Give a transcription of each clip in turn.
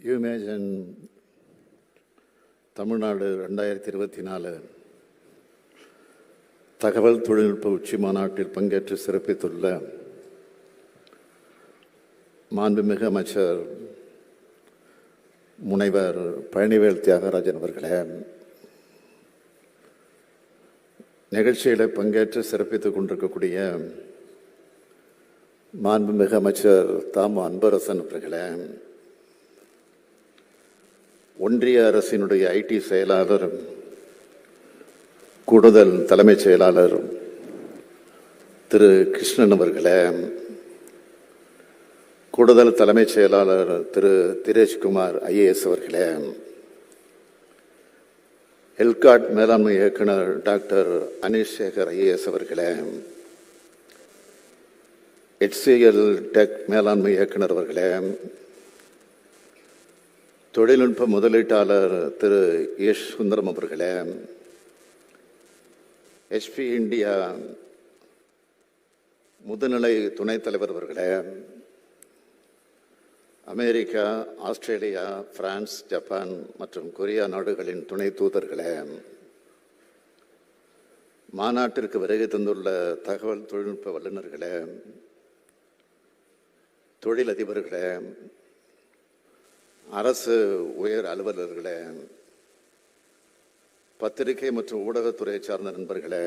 You imagine Tamil Nadu ரெண்டாயிரத்தி இருபத்தி நாலு. தகவல் தொழில்நுட்ப உச்சி மாநாட்டில் பங்கேற்று சிறப்பித்துள்ள மாண்புமிகு அமைச்சர் முனைவர் பழனிவேல் தியாகராஜன் அவர்களே நிகழ்ச்சியில் பங்கேற்று சிறப்பித்துக் கொண்டிருக்கக்கூடிய மாண்புமிகு அமைச்சர் தாமு அன்பரசன் அவர்களே ஒன்றிய அரசினுடைய ஐடி செயலாளர் கூடுதல் தலைமைச் செயலாளர் திரு கிருஷ்ணன் அவர்களே கூடுதல் தலைமைச் செயலாளர் திரு திரேஷ்குமார் ஐஏஎஸ் அவர்களே எல்காட் மேலாண்மை இயக்குனர் டாக்டர் அனீஷ் சேகர் ஐஏஎஸ் அவர்களே ஹெச்சிஎல் டெக் மேலாண்மை இயக்குனர் அவர்களே தொழில்நுட்ப முதலீட்டாளர் திரு எஸ் சுந்தரம் அவர்களே எஸ்பி இந்தியா முதுநிலை துணைத் தலைவர் அவர்களே அமெரிக்கா ஆஸ்திரேலியா பிரான்ஸ் ஜப்பான் மற்றும் கொரியா நாடுகளின் துணை தூதர்களே மாநாட்டிற்கு வருகை தந்துள்ள தகவல் தொழில்நுட்ப வல்லுநர்களே தொழிலதிபர்களே அரசு உயர் அலுவலர்களே பத்திரிகை மற்றும் ஊடகத்துறையை சார்ந்த நண்பர்களே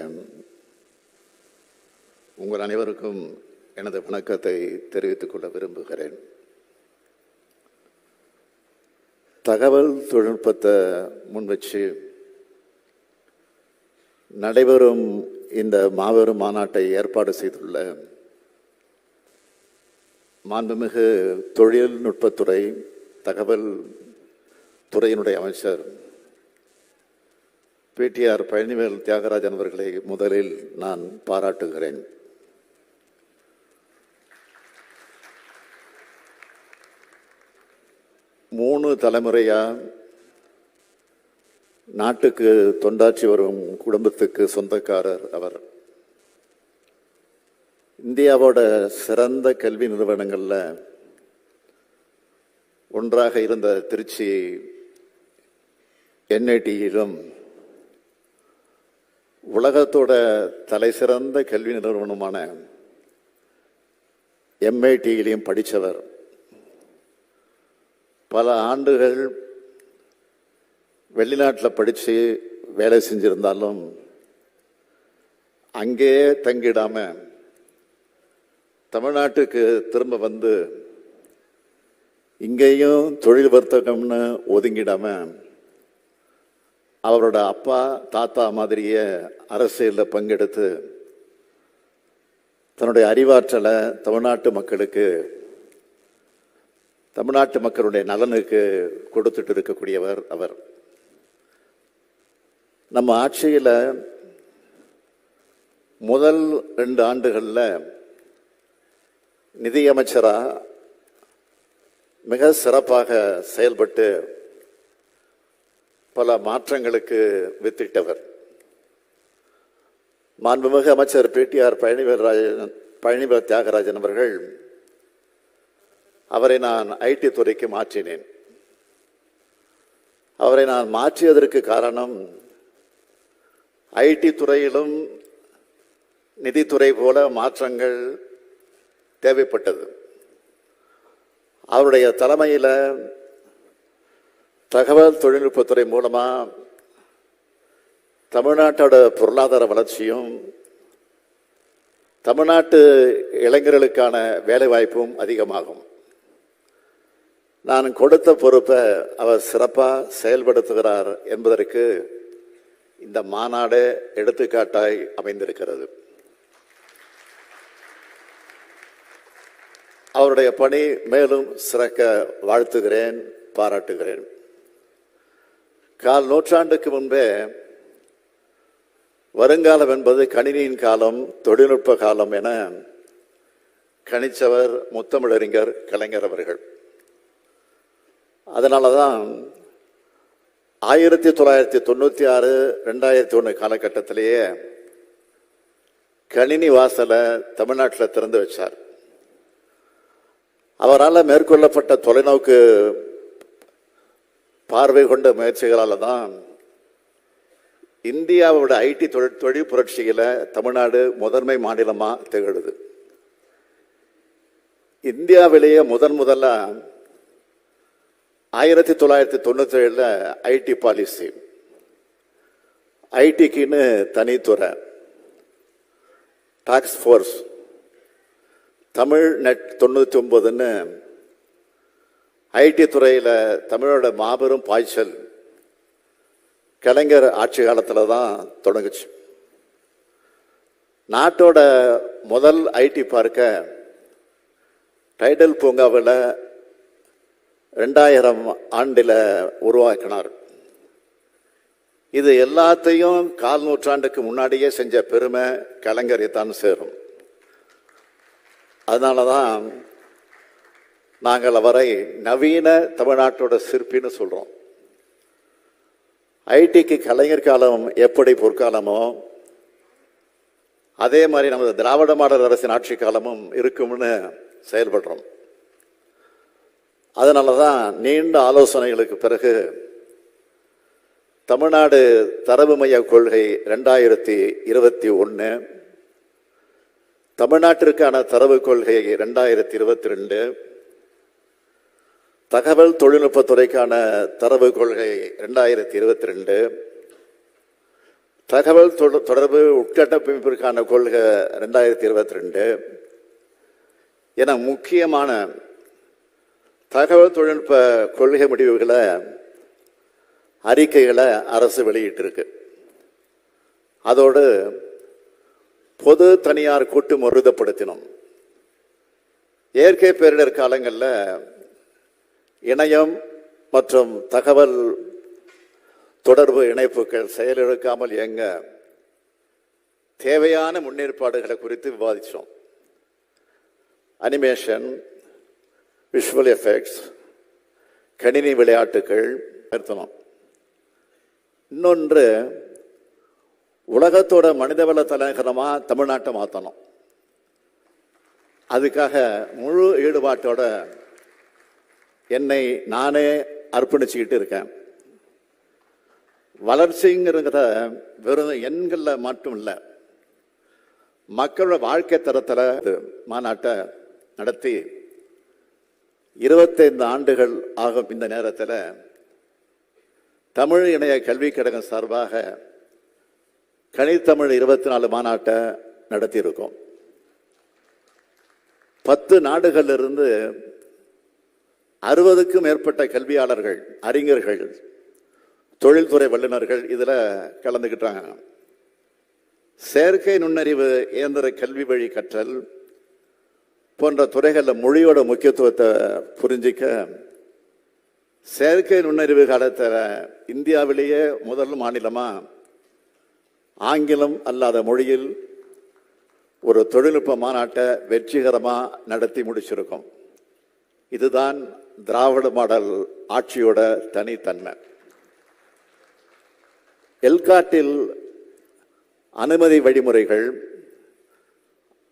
உங்கள் அனைவருக்கும் எனது வணக்கத்தை தெரிவித்துக் கொள்ள விரும்புகிறேன். தகவல் தொழில்நுட்பத்தை முன் வச்சு நடைபெறும் இந்த மாபெரும் மாநாட்டை ஏற்பாடு செய்துள்ள மாண்புமிகு தொழில்நுட்பத்துறை தகவல் துறையினுடைய அமைச்சர் பிடிஆர் பழனிவேல் தியாகராஜன் அவர்களை முதலில் நான் பாராட்டுகிறேன். மூணு தலைமுறையா நாட்டுக்கு தொண்டாற்றி வரும் குடும்பத்துக்கு சொந்தக்காரர் அவர். இந்தியாவோட சிறந்த கல்வி நிறுவனங்களில் ஒன்றாக இருந்த திருச்சி என்ஐடியிலும் உலகத்தோட தலை சிறந்த கல்வி நிறுவனமான எம்ஐடியிலையும் படித்தவர் பல ஆண்டுகள் வெளிநாட்டில் படித்து வேலை செஞ்சிருந்தாலும் அங்கேயே தங்கிடாமல் தமிழ்நாட்டுக்கு திரும்ப வந்து இங்கேயும் தொழில் வர்த்தகம்னு ஒதுங்கிடாம அவரோட அப்பா தாத்தா மாதிரியே அரசியலில் பங்கெடுத்து தன்னுடைய அறிவாற்றலை தமிழ்நாட்டு மக்களுக்கு தமிழ்நாட்டு மக்களுடைய நலனுக்கு கொடுத்துட்டு இருக்கக்கூடியவர் அவர். நம்ம ஆட்சியில் முதல் ரெண்டு ஆண்டுகளில் நிதியமைச்சராக மிக சிறப்பாக செயல்பட்டு பல மாற்றங்களுக்கு வித்திட்டவர். மாண்புமிகு அமைச்சர் பிடிஆர் பழனிவேல் ராஜன் பழனிவேல் தியாகராஜன் அவர்கள் அவரை நான் ஐடி துறைக்கு மாற்றினேன். அவரை நான் மாற்றியதற்கு காரணம் ஐடி துறையிலும் நிதித்துறை போல மாற்றங்கள் தேவைப்பட்டது. அவருடைய தலைமையில் தகவல் தொழில்நுட்பத்துறை மூலமாக தமிழ்நாட்டோட பொருளாதார வளர்ச்சியும் தமிழ்நாட்டு இளைஞர்களுக்கான வேலைவாய்ப்பும் அதிகமாகும். நான் கொடுத்த பொறுப்பை அவர் சிறப்பாக செயல்படுத்துகிறார் என்பதற்கு இந்த மாநாடு எடுத்துக்காட்டாய் அமைந்திருக்கிறது. அவருடைய பணி மேலும் சிறக்க வாழ்த்துகிறேன் பாராட்டுகிறேன். கால் நூற்றாண்டுக்கு முன்பே வருங்காலம் என்பது கணினியின் காலம் தொழில்நுட்ப காலம் என கணிச்சவர் முத்தமிழறிஞர் கலைஞர் அவர்கள். அதனால தான் ஆயிரத்தி தொள்ளாயிரத்தி தொண்ணூற்றி ஆறு ரெண்டாயிரத்தி ஒன்று காலகட்டத்திலேயே கணினி வாசலை தமிழ்நாட்டில் திறந்து வச்சார். அவரால் மேற்கொள்ளப்பட்ட தொலைநோக்கு பார்வை கொண்ட முயற்சிகளால் தான் இந்தியாவோட ஐடி தொழில் தொழில் புரட்சியில் தமிழ்நாடு முதன்மை மாநிலமாக திகழுது. இந்தியாவிலேயே முதன் முதல்ல ஆயிரத்தி தொள்ளாயிரத்தி தொண்ணூற்றி ஏழில் ஐடி பாலிசி. ஐடிக்குன்னு தனித்துறை டாக்ஸ் ஃபோர்ஸ் தமிழ் நெட் தொண்ணூற்றி ஒன்பதுன்னு ஐடி துறையில் தமிழோட மாபெரும் பாய்ச்சல் கலைஞர் ஆட்சி காலத்தில் தான் தொடங்குச்சு. நாட்டோட முதல் ஐடி பார்க்க டைடல் பூங்காவில் ரெண்டாயிரம் ஆண்டில் உருவாக்கினார். இது எல்லாத்தையும் கால் நூற்றாண்டுக்கு முன்னாடியே செஞ்ச பெருமை கலைஞரை தான் சேரும். அதனால தான் நாங்கள் அவரை நவீன தமிழ்நாட்டோட சிற்பின்னு சொல்கிறோம் ஐடிக்கு கலைஞர் காலம் எப்படி பொற்காலமோ அதே மாதிரி நமது திராவிட மாடல் அரசின் ஆட்சி காலமும் இருக்கும்னு செயல்படுறோம். அதனால தான் நீண்ட ஆலோசனைகளுக்கு பிறகு தமிழ்நாடு தரவு மைய கொள்கை ரெண்டாயிரத்தி இருபத்தி ஒன்று தமிழ்நாட்டிற்கான தரவு கொள்கை ரெண்டாயிரத்தி இருபத்தி ரெண்டு தகவல் தொழில்நுட்பத்துறைக்கான தரவு கொள்கை ரெண்டாயிரத்தி இருபத்தி ரெண்டு தகவல் தொடர்பு உட்கட்டமைப்பிற்கான கொள்கை ரெண்டாயிரத்தி இருபத்தி ரெண்டு என முக்கியமான தகவல் தொழில்நுட்ப கொள்கை முடிவுகளை அறிக்கைகளை அரசு வெளியிட்டிருக்கு. அதோடு பொது தனியார் கூட்டு மருதப்படுத்தினோம். இயற்கை பேரிடர் காலங்களில் இணையம் மற்றும் தகவல் தொடர்பு இணைப்புகள் செயலிழக்காமல் இயங்க தேவையான முன்னேற்பாடுகளை குறித்து விவாதித்தோம் அனிமேஷன் விஷுவல் எஃபெக்ட்ஸ் கணினி விளையாட்டுகள் நிறுத்தணும் இன்னொன்று உலகத்தோட மனிதவள தலைநகரமா தமிழ்நாட்டை மாற்றணும் அதுக்காக முழு ஈடுபாட்டோட என்னை நானே அர்ப்பணிச்சுக்கிட்டு இருக்கேன். வளர்ச்சிங்கிறத வெறும் எண்களில் மட்டும் இல்லை மக்களோட வாழ்க்கை தரத்தில் மாநாட்டை நடத்தி இருபத்தைந்து ஆண்டுகள் ஆகும் இந்த நேரத்தில் தமிழ் இணைய கல்விக் கழகம் சார்பாக கனித்தமிழ் இருபத்தி நாலு மாநாட்டை நடத்தியிருக்கோம். பத்து நாடுகளிலிருந்து அறுபதுக்கும் மேற்பட்ட கல்வியாளர்கள் அறிஞர்கள் தொழில்துறை வல்லுநர்கள் இதில் கலந்துக்கிட்டாங்க செயற்கை நுண்ணறிவு இயந்திர கல்வி வழி கற்றல் போன்ற துறைகளில் மொழியோட முக்கியத்துவத்தை புரிஞ்சிக்க செயற்கை நுண்ணறிவு காலத்தில் இந்தியாவிலேயே முதல் மாநிலமாக ஆங்கிலம் அல்லாத மொழியில் ஒரு தொழில்நுட்ப மாநாட்டை வெற்றிகரமாக நடத்தி முடிச்சிருக்கோம். இதுதான் திராவிட மாடல் ஆட்சியோட தனித்தன்மை. எல்காட்டில் அனுமதி வழிமுறைகள்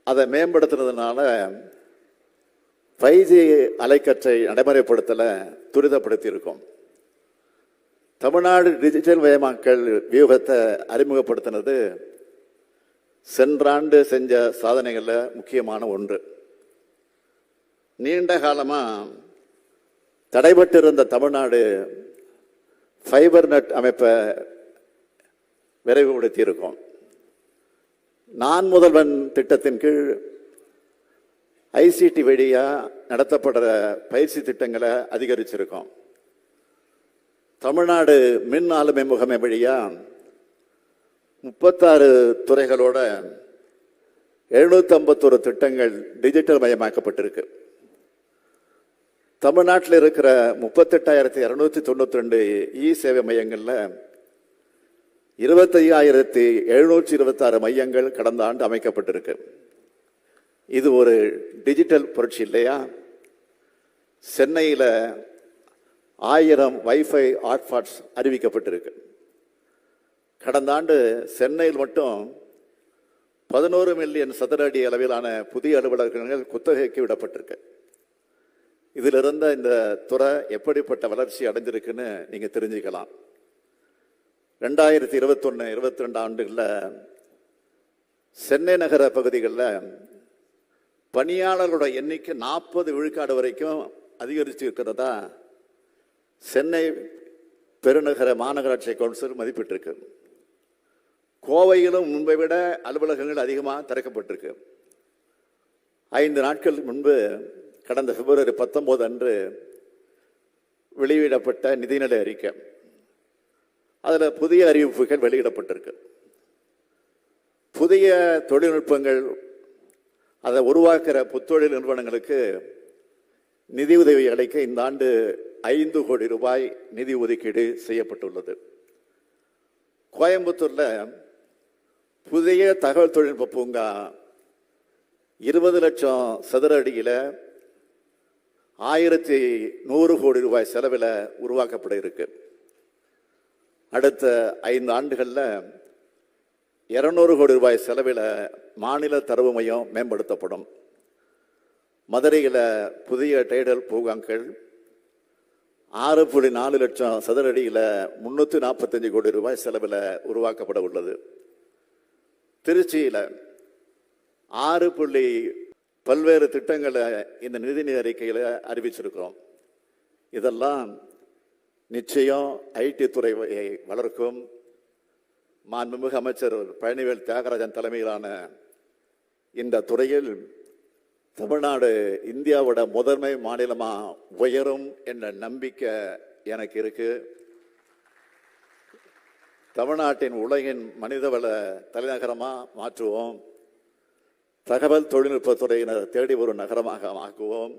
அதை மேம்படுத்துறதுனால ஃபைவ் ஜி அலைக்கற்றை நடைமுறைப்படுத்தலை துரிதப்படுத்தியிருக்கோம். தமிழ்நாடு டிஜிட்டல் மயமாக்கல் வியூகத்தை அறிமுகப்படுத்தினது சென்றாண்டு செஞ்ச சாதனைகளில் முக்கியமான ஒன்று. நீண்ட காலமாக தடைபட்டிருந்த தமிழ்நாடு ஃபைபர் நெட் அமைப்பை விரைவுபடுத்தியிருக்கோம். நான் முதல்வன் திட்டத்தின் கீழ் ஐசிடி வழியாக நடத்தப்படுற பயிற்சி திட்டங்களை அதிகரிச்சிருக்கோம். தமிழ்நாடு மின் ஆளுமை முகமை வழியா முப்பத்தாறு துறைகளோட எழுநூற்றம்பத்தொரு திட்டங்கள் டிஜிட்டல் மயமாக்கப்பட்டிருக்கு. தமிழ்நாட்டில் இருக்கிற முப்பத்தெட்டாயிரத்தி இரநூத்தி தொண்ணூற்றி ரெண்டு இ சேவை மையங்களில் இருபத்தையாயிரத்தி எழுநூற்றி இருபத்தாறு மையங்கள் கடந்த ஆண்டு அமைக்கப்பட்டிருக்கு. இது ஒரு டிஜிட்டல் புரட்சி இல்லையா? சென்னையில் ஆயிரம் வைஃபை ஹாட்ஸ்பாட்ஸ் அறிவிக்கப்பட்டிருக்கு. கடந்த ஆண்டு சென்னையில் மட்டும் பதினோரு மில்லியன் சதுர அடி அளவிலான புதிய அலுவலகங்கள் குத்தகைக்கு விடப்பட்டிருக்கு. இதில் இருந்த இந்த துறை எப்படிப்பட்ட வளர்ச்சி அடைஞ்சிருக்குன்னு நீங்கள் தெரிஞ்சுக்கலாம். ரெண்டாயிரத்தி இருபத்தொன்னு இருபத்தி ரெண்டு ஆண்டுகளில் சென்னை நகர பகுதிகளில் பணியாளர்களோட எண்ணிக்கை நாற்பது விழுக்காடு வரைக்கும் அதிகரித்து இருக்கிறதா சென்னை பெருநகர மாநகராட்சி கவுன்சில் மதிப்பிட்டிருக்கு. கோவையிலும் முன்பை விட அலுவலகங்கள் அதிகமாக திறக்கப்பட்டிருக்கு. ஐந்து நாட்கள் முன்பு கடந்த பிப்ரவரி பத்தொன்பது அன்று வெளியிடப்பட்ட நிதிநிலை அறிக்கை. அதில் புதிய அறிவிப்புகள் வெளியிடப்பட்டிருக்கு. புதிய தொழில்நுட்பங்கள் அதை உருவாக்குற புத்தொழில் நிறுவனங்களுக்கு நிதியுதவி அளிக்க இந்த ஆண்டு ஐந்து கோடி ரூபாய் நிதி ஒதுக்கீடு செய்யப்பட்டுள்ளது. கோயம்புத்தூரில் புதிய தகவல் தொழில்நுட்ப பூங்கா இருபது லட்சம் சதுர அடியில் ஆயிரத்தி நூறு கோடி ரூபாய் செலவில் உருவாக்கப்பட இருக்கு. அடுத்த ஐந்து ஆண்டுகளில் இரநூறு கோடி ரூபாய் செலவில் மாநில தரவு மையம் மேம்படுத்தப்படும். மதுரையில் புதிய டைடல் பூங்காக்கள் ஆறு புள்ளி நாலு லட்சம் சதுர அடியில் முன்னூற்றி நாற்பத்தஞ்சு கோடி ரூபாய் செலவில் உருவாக்கப்பட உள்ளது. திருச்சியில் ஆறு புள்ளி பல்வேறு திட்டங்களை இந்த நிதிநிலை அறிக்கையில் அறிவிச்சிருக்கிறோம். இதெல்லாம் நிச்சயம் ஐடி துறையை வளர்க்கும் மாண்புமிகு அமைச்சர் பழனிவேல் தியாகராஜன் தலைமையிலான இந்த துறையில் தமிழ்நாடு இந்தியாவோட முதன்மை மாநிலமாக உயரும் என்ற நம்பிக்கை எனக்கு இருக்கு. தமிழ்நாட்டின் உலகின் மனிதவள தலைநகரமாக மாற்றுவோம். தகவல் தொழில்நுட்பத்துறையினர் தேடி வரும் நகரமாக ஆக்குவோம்.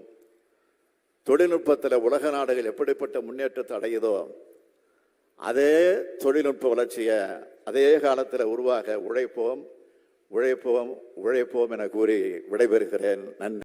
தொழில்நுட்பத்தில் உலக நாடுகள் எப்படிப்பட்ட முன்னேற்றத்தை அடையுதோ அதே தொழில்நுட்ப வளர்ச்சியை அதே காலத்தில் உருவாக உழைப்போம். உழைப்போம் உழைப்போம் என கூறி விடைபெறுகிறேன். நன்றி.